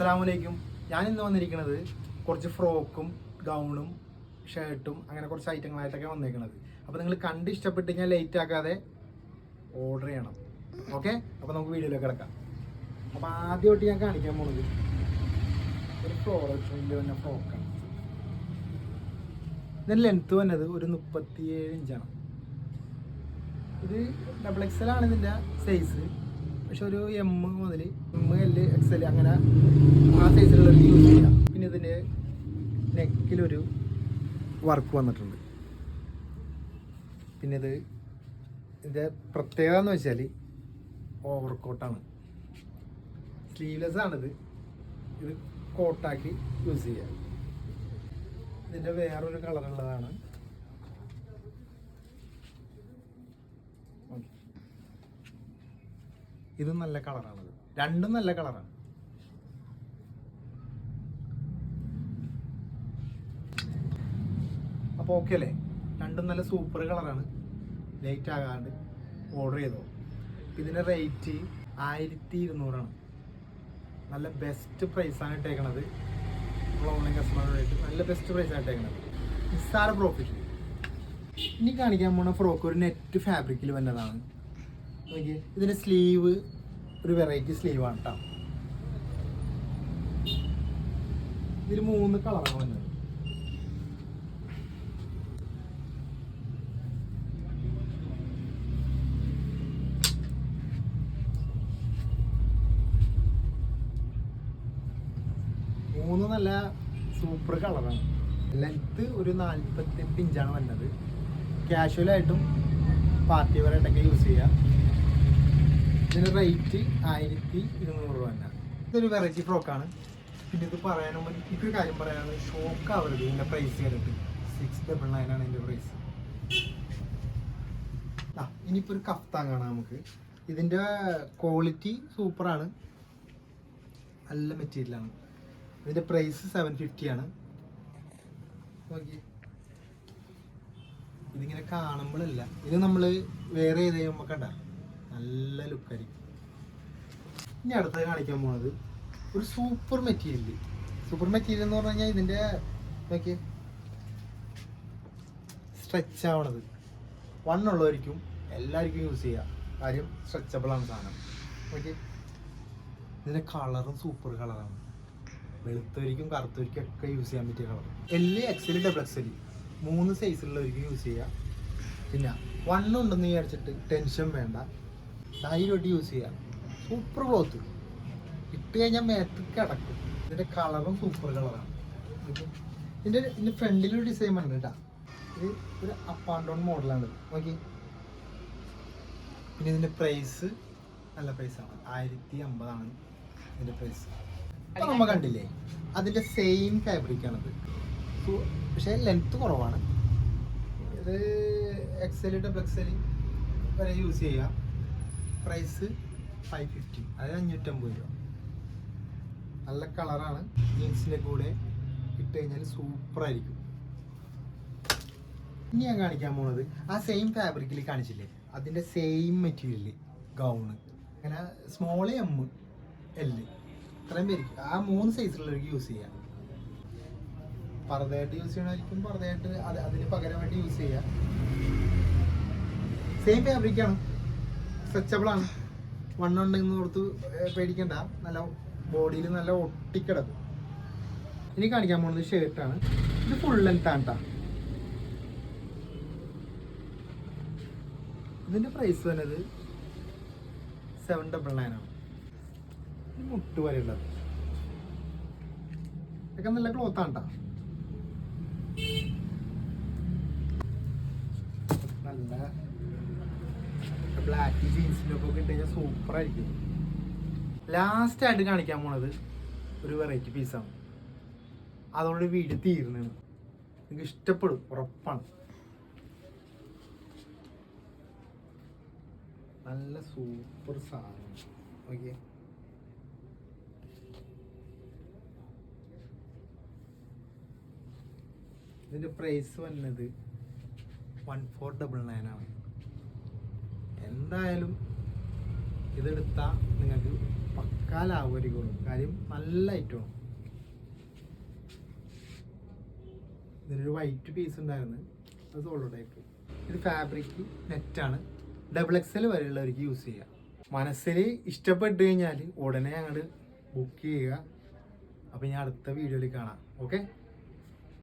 അസ്സലാമലൈക്കും ഞാൻ ഇന്ന് വന്നിരിക്കുന്നത് കുറച്ച് ഫ്രോക്കും ഗൗണും ഷർട്ടും അങ്ങനെ കുറച്ച് ഐറ്റങ്ങളായിട്ടൊക്കെ വന്നിരിക്കുന്നത് അപ്പോൾ നിങ്ങൾ കണ്ട് ഇഷ്ടപ്പെട്ട് കഴിഞ്ഞാൽ ലേറ്റ് ആക്കാതെ ഓർഡർ ചെയ്യണം. ഓക്കെ അപ്പോൾ നമുക്ക് വീഡിയോയിലേക്ക് കിടക്കാം. അപ്പോൾ ആദ്യമായിട്ട് ഞാൻ കാണിക്കാൻ പോണത് ഒരു ഫ്ലോർ വലിയ തന്നെ ഫ്രോക്കാണ്. ഇതിന്റെ ലെങ്ത്ത് വന്നത് ഒരു മുപ്പത്തിയേഴ് ഇഞ്ചാണ് ഇത് ഡബിൾ എക്സൽ ആണ് ഇതിന്റെ സൈസ് പക്ഷെ ഒരു എം മുതൽ എം എൽ എക്സ് എൽ അങ്ങനെ ആ സൈസിലുള്ള യൂസ് ചെയ്യാം. പിന്നെ ഇതിന്റെ നെക്കിലൊരു വർക്ക് വന്നിട്ടുണ്ട്. പിന്നെ ഇത് ഇതിന്റെ പ്രത്യേകത എന്ന് വെച്ചാൽ ഓവർ കോട്ടാണ് സ്ലീവ്ലെസ് ആണിത്. ഇത് കോട്ടാക്കി യൂസ് ചെയ്യാം. ഇതിന്റെ വേറൊരു കളറുള്ളതാണ് ഓക്കെ ഇത് നല്ല കളറാണ് രണ്ടും നല്ല കളറാണ്. അപ്പോൾ ഓക്കെ അല്ലേ? രണ്ടും നല്ല സൂപ്പർ കളറാണ്. ലേറ്റ് ആകാണ്ട് ഓർഡർ ചെയ്തോ. ഇതിന്റെ റേറ്റ് ആയിരത്തി ഇരുന്നൂറാണ് നല്ല ബെസ്റ്റ് പ്രൈസാണ് ഇട്ടേക്കണത്. ഓൺലൈൻ കസ്റ്റമറുമായിട്ട് നല്ല ബെസ്റ്റ് പ്രൈസാണ് ഇട്ടേക്കണത്. നിസ്സാര പ്രോഫിറ്റ് ഇനി കാണിക്കാൻ പോണ ഫ്രോക്ക് ഒരു നെറ്റ് ഫാബ്രിക്കിൽ വന്നതാണ്. ഇതിന്റെ സ്ലീവ് ഒരു വെറൈറ്റി സ്ലീവ് ആണ് കേട്ടോ ഇതിൽ മൂന്ന് കളറാണ് വന്നത്. മൂന്ന് നല്ല സൂപ്പർ കളറാണ് ലെങ്ത്ത് ഒരു നാൽപ്പത്തെട്ട് ഇഞ്ചാണ് വന്നത്. കാഷ്വലായിട്ടും പാർട്ടി വരായിട്ടൊക്കെ യൂസ് ചെയ്യാം. ഇതിന് റേറ്റ് ആയിരത്തി ഇരുന്നൂറ് രൂപ തന്നെ ഇതൊരു വെറൈറ്റി ഫ്രോക്കാണ് പിന്നെ ഇത് പറയാനും എനിക്കൊരു കാര്യം പറയാനാണ് ഷോക്ക് ആവരുത് ഇതിന്റെ പ്രൈസ് കണ്ടിട്ട് സിക്സ് ഡബിൾ നയൻ ആണ് ഇതിന്റെ പ്രൈസ് ആ ഇനിയിപ്പോൾ ഒരു കഫ്താൻ കാണാം നമുക്ക്. ഇതിന്റെ ക്വാളിറ്റി സൂപ്പറാണ് നല്ല മെറ്റീരിയലാണ് ഇതിന്റെ പ്രൈസ് സെവൻ ഫിഫ്റ്റി ആണ്. നോക്കി ഇതിങ്ങനെ കാണുമ്പോഴല്ല. ഇത് നമ്മൾ വേറെ ഏതെങ്കിലും നമുക്ക് കണ്ട? നല്ല ലുക്കായിരിക്കും ഇനി അടുത്തത് കാണിക്കാൻ പോണത് ഒരു സൂപ്പർ മെറ്റീരിയൽ സൂപ്പർ മെറ്റീരിയൽ എന്ന് പറഞ്ഞു കഴിഞ്ഞാൽ ഇതിന്റെ നോക്കിയേ. സ്ട്രെച്ച് ആവണത്. വണ്ണുള്ളവർക്കും എല്ലാവർക്കും യൂസ് ചെയ്യാം. കാര്യം സ്ട്രെച്ചബിൾ ആണ് സാധനം. ഓക്കെ ഇതിന്റെ കളറും സൂപ്പർ കളറാണ് വെളുത്തവരിക്കും കറുത്തവരിക്കും ഒക്കെ യൂസ് ചെയ്യാൻ പറ്റിയ colour L XL double XL മൂന്ന് സൈസിലുള്ളവർക്ക് യൂസ് ചെയ്യാം. പിന്നെ വണ്ണം ഉണ്ടെന്ന് വിചാരിച്ചിട്ട് ടെൻഷൻ വേണ്ട. ധൈര്യമായിട്ട് യൂസ് ചെയ്യാം. സൂപ്പർ ക്ലോത്ത് ഇട്ട് കഴിഞ്ഞാൽ മേത്ത് കിടക്കും. ഇതിന്റെ കളറും സൂപ്പർ കളറാണ് ഇതിന്റെ ഇതിന്റെ ഫ്രണ്ടിലൊരു ഡിസൈൻ ഉണ്ട് കേട്ടോ. ഇത് ഒരു അപ്പ് ആൻഡ് ഡൗൺ മോഡലാണ് നോക്കി. പിന്നെ ഇതിന്റെ പ്രൈസ് നല്ല പ്രൈസാണ് ആയിരത്തി അമ്പതാണ് ഇതിന്റെ പ്രൈസ് ഇപ്പൊ നമ്മൾ കണ്ടില്ലേ? അതിന്റെ സെയിം ഫാബ്രിക് ആണത്. സു- പക്ഷേ ലെങ്ത്ത് കുറവാണ്. ഇത് എക്സൽ ഡബിൾ എക്സൽ വരെ യൂസ് ചെയ്യാം. പ്രൈസ് ഫൈവ് ഫിഫ്റ്റി അതായത് അഞ്ഞൂറ്റമ്പത് രൂപ. നല്ല കളറാണ് ജീൻസിന്റെ കൂടെ ഇട്ട് കഴിഞ്ഞാൽ സൂപ്പറായിരിക്കും ഇനി ഞാൻ കാണിക്കാൻ പോണത് ആ സെയിം ഫാബ്രിക്കിൽ കാണിച്ചില്ലേ? അതിന്റെ സെയിം മെറ്റീരിയൽ ഗൗണ് അങ്ങനെ സ്മോൾ എം എൽ ഇത്രയും പേർക്ക്. ആ മൂന്ന് സൈസിലുള്ളവർക്ക് യൂസ് ചെയ്യാം. പർദ്ദയായിട്ട് യൂസ് ചെയ്യണമായിരിക്കും പർദ്ദയായിട്ട് അത് അതിന് പകരമായിട്ട് യൂസ് ചെയ്യാം. സെയിം ഫാബ്രിക് ആണ്? സ്ട്രെച്ചബിൾ ആണ്. വണ്ണുണ്ടെന്ന് ഓർത്ത് ഏർ പേടിക്കണ്ട. നല്ല ബോഡിയിൽ നല്ല ഒട്ടിക്കിടക്കും. ഇനി കാണിക്കാൻ പോകുന്നത് ഷർട്ടാണ് ഇത് ഫുൾ ലെങ്ത് ആണ് ഇതിന്റെ പ്രൈസ് വരുന്നത് സെവൻ ഡബിൾ നയൻ ആണ്. മുട്ട് ഉള്ളത് ഇതൊക്കെ നല്ല ക്ലോത്ത് ആണ് ട്ടോ. നല്ല ബ്ലാക്ക് ജീൻസിന്റെ ഒക്കെ ഇട്ട് കഴിഞ്ഞാൽ സൂപ്പർ ആയിരിക്കും. ലാസ്റ്റ് ആയിട്ട് കാണിക്കാൻ പോണത് ഒരു വെറൈറ്റി പീസാണ് അതോടെ വീട് തീർന്നു നിങ്ങൾക്ക് ഇഷ്ടപ്പെടും ഉറപ്പാണ്. നല്ല സൂപ്പർ സാധനം. ഓക്കെ ഇതിന്റെ പ്രൈസ് വന്നത് വൺ ഫോർ ഡബിൾ നയൻ ആണ്. എന്തായാലും ഇതെടുത്താൽ നിങ്ങൾക്ക് പക്ക മുക്കാലാവുമായിരിക്കും കാര്യം നല്ല ഐറ്റമാണ് ഇതിനൊരു വൈറ്റ് പീസ് ഉണ്ടായിരുന്നു. അത് സോളോ ഇത് ഫാബ്രിക് നെറ്റാണ് ഡബിൾ എക്സൽ വരെയുള്ളവർക്ക് യൂസ് ചെയ്യുക മനസ്സിൽ ഇഷ്ടപ്പെട്ട് കഴിഞ്ഞാൽ ഉടനെ അങ്ങോട്ട് ബുക്ക് ചെയ്യുക. അപ്പോൾ ഞാൻ അടുത്ത വീഡിയോയിൽ കാണാം. ഓക്കെ